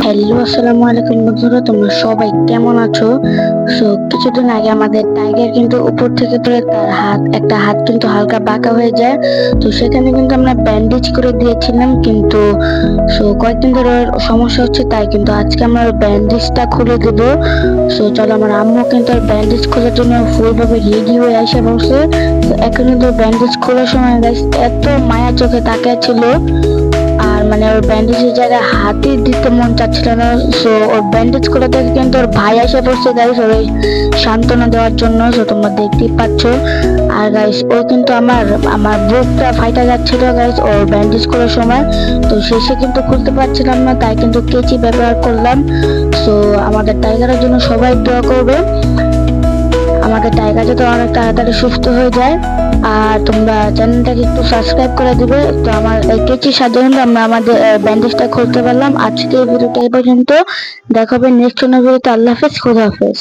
Hello আসসালামু আলাইকুম বন্ধুরা, তোমরা সবাই কেমন আছো? সো কিছুদিন আগে আমাদের টাইগার কিন্তু উপর থেকে পড়ে, তার হাত, একটা হাত কিন্তু হালকা বাঁকা হয়ে যায়। তো সেখানে কিন্তু আমরা ব্যান্ডেজ করে দিয়েছিলাম, কিন্তু সো কয়েকদিন ধরে সমস্যা হচ্ছে, তাই কিন্তু আজকে আমরা ব্যান্ডেজটা খুলে দেব। সো চলো আমার আম্মু কিন্তু ব্যান্ডেজ খোলার জন্য ফুলভাবে রেডি হয়ে আসে বসে। তো এখন কিন্তু ব্যান্ডেজ খোলার সময় এত মায়া চোখে তাকিয়ে ছিল। মানে ওর ব্যান্ডেজের জায়গায় হাতে দিতে মন চাচ্ছিল না। সো ওর ব্যান্ডেজ করে দেখে কিন্তু ওর ভাই এসে পড়ছে গাইস ওর সান্ত্বনা দেওয়ার জন্য। সো তোমরা দেখতেই পাচ্ছ। আর গাইস ও কিন্তু আমার আমার বুকটা ফাইটা যাচ্ছিল গাইস ওর ব্যান্ডেজ করার সময়। তো শেষে কিন্তু খুলতে পারছিলাম না, তাই কিন্তু কেচি ব্যবহার করলাম। সো আমাদের টাইগারের জন্য সবাই দোয়া করবে। আমাদের টাইগার যাতে অনেক তাড়াতাড়ি সুস্থ হয়ে যায়। আর তোমরা চ্যানেলটাকে একটু সাবস্ক্রাইব করে দিবে। তো আমার, এই সাধারণত আমরা আমাদের ব্যান্ডেজটা খুলতে পারলাম। আজকে এই ভিডিওটা এই পর্যন্ত। দেখাবে নেক্সট কোনো ভিডিওতে আল্লাহ হাফেজ, খোদা হাফেজ।